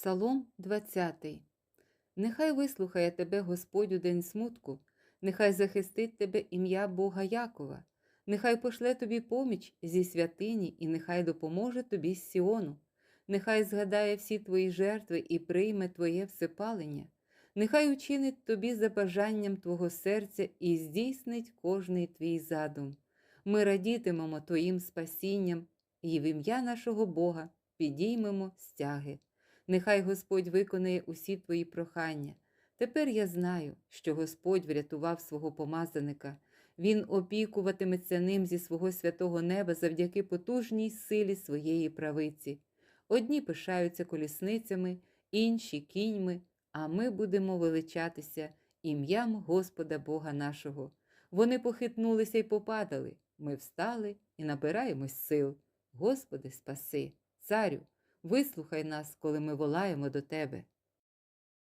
Псалом 20. Нехай вислухає тебе Господь у день смутку, нехай захистить тебе ім'я Бога Якова, нехай пошле тобі поміч зі святині, і нехай допоможе тобі з Сіону, нехай згадає всі твої жертви і прийме твоє всепалення, нехай учинить тобі за бажанням твого серця і здійснить кожний твій задум. Ми радітимемо Твоїм спасінням і в ім'я нашого Бога підіймемо стяги. Нехай Господь виконає усі твої прохання. Тепер я знаю, що Господь врятував свого помазаника. Він опікуватиметься ним зі свого святого неба завдяки потужній силі своєї правиці. Одні пишаються колісницями, інші кіньми, а ми будемо величатися ім'ям Господа Бога нашого. Вони похитнулися й попадали. Ми встали і набираємось сил. Господи, спаси, царю, вислухай нас, коли ми волаємо до Тебе.